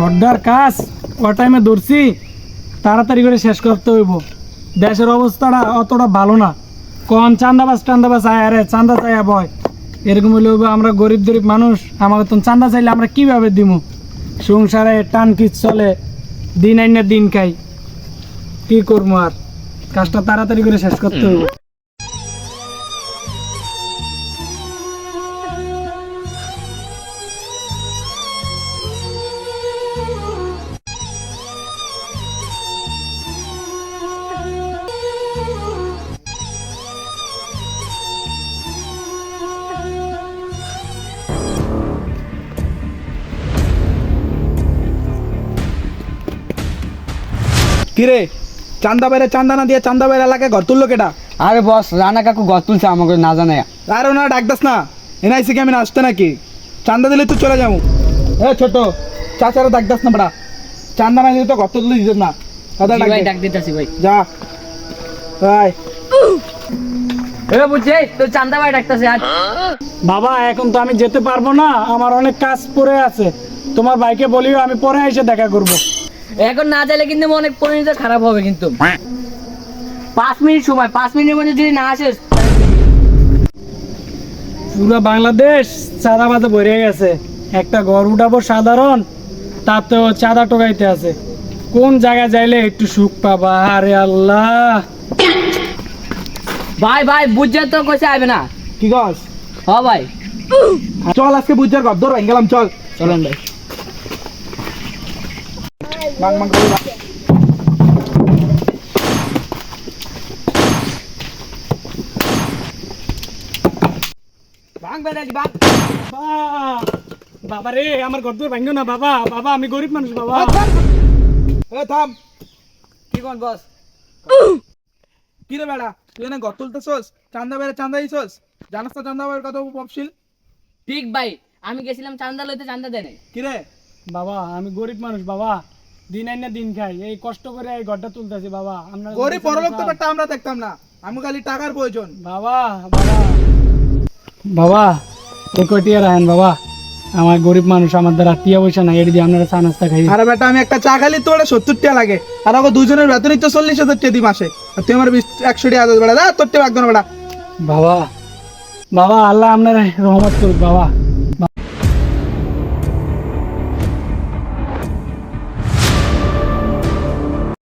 গড্ডার কাজ ও টাইমে ধরছি, তাড়াতাড়ি করে শেষ করতে হইব। দেশের অবস্থাটা অতটা ভালো না। কন চান্দাবাজ টান্দাবাজ আয়, আরে চান্দা চাইয়া বয়। এরকম হইবো আমরা গরিব গরিব মানুষ, আমাকে তো চান্দা চাইলে আমরা কীভাবে দিব? সংসারে টান কিচ চলে, দিন আইনে দিন খাই। কি করব আর? কাজটা তাড়াতাড়ি করে শেষ করতে হইব। কিরে? চান্দা বাইরে চান্দা না দিয়ে চান্দা বাইরে এলাকায় ঘর তুললো কেটা আরে বস রানা কাকু গত তুলছে আমাকে না জানায়। আর ওনারা ডাক দাস না। এনআইসি কি আমি না আসতে নাকি? চান্দা দিলে তুই চলে যাব। এ ছোট চাচারা ডাক দাস না বড়া চান্দা না দিলে তো ঘর তুলতে দিতেন না। দাদা ডাক ডাক দিতেছি ভাই। যা। ভাই। বাবা এখন তো আমি যেতে পারব না আমার অনেক কাজ পড়ে আছে। তোমার ভাইকে বলিও আমি পরে এসে দেখা করব। এখন না চাইলে কিন্তু অনেক পরিণত খারাপ হবে কিন্তু। পাঁচ মিনিট সময় পাঁচ মিনিটের মধ্যে যদি না আসিস পুরো বাংলাদেশ চাঁদাবাজে ভরে গেছে। একটা ঘর উঠাবো সাধারণ তাতেও চাঁদা টোকাইতে আছে। কোন জায়গায় যাইলে একটু সুখ পাবা? আরে আল্লাহ। ভাই ভাই বুঝছে তো কইছে আইবে না? কি গস হ ভাই। চল আজকে বুঝার ঘর ধর গেলাম চল। চলেন ভাই। বাং করে বাং। ভাঙ বেড়ালি ভাঙ বাবা, রে আমার ঘর তো ভাঙ্গো না বাবা। বাবা আমি গরিব মানুষ বাবা। এ থাম। কি কোন বস? কি রে বেড়া? তুই না ঘর তুলতেছস? চান্দা বাইরে চান্দা দিছস? জানাস তো চান্দা বাইরের কত অপশীল ঠিক ভাই আমি গেছিলাম চান্দা লইতে চান্দা দেয় নাই। কি রে? বাবা আমি গরিব মানুষ বাবা। দিন আইনা দিন খাই। এই কষ্ট করে এই ঘরটা তুলতেছি বাবা। আপনারা গরিব পরলোক তো ব্যাপারটা আমরা দেখতাম না। আমি খালি টাকার প্রয়োজন। বাবা বাবা। বাবা এই কটিয়া রাখেন বাবা? আমার গরিব মানুষ আমার দ্বারা টিয়া পয়সা নাই এটি দিয়ে আপনারা চা নাস্তা খাই আরে বেটা আমি একটা চা খালি তোর সত্তর টাকা লাগে। আর আমার দুজনের বেতনই তো চল্লিশ হাজার টাকা দিই মাসে। আর তুই আমার বিশ একশো টাকা বেড়া দা তোর টাকা একদম বেড়া বাবা বাবা আল্লাহ আপনার রহমত করুক বাবা।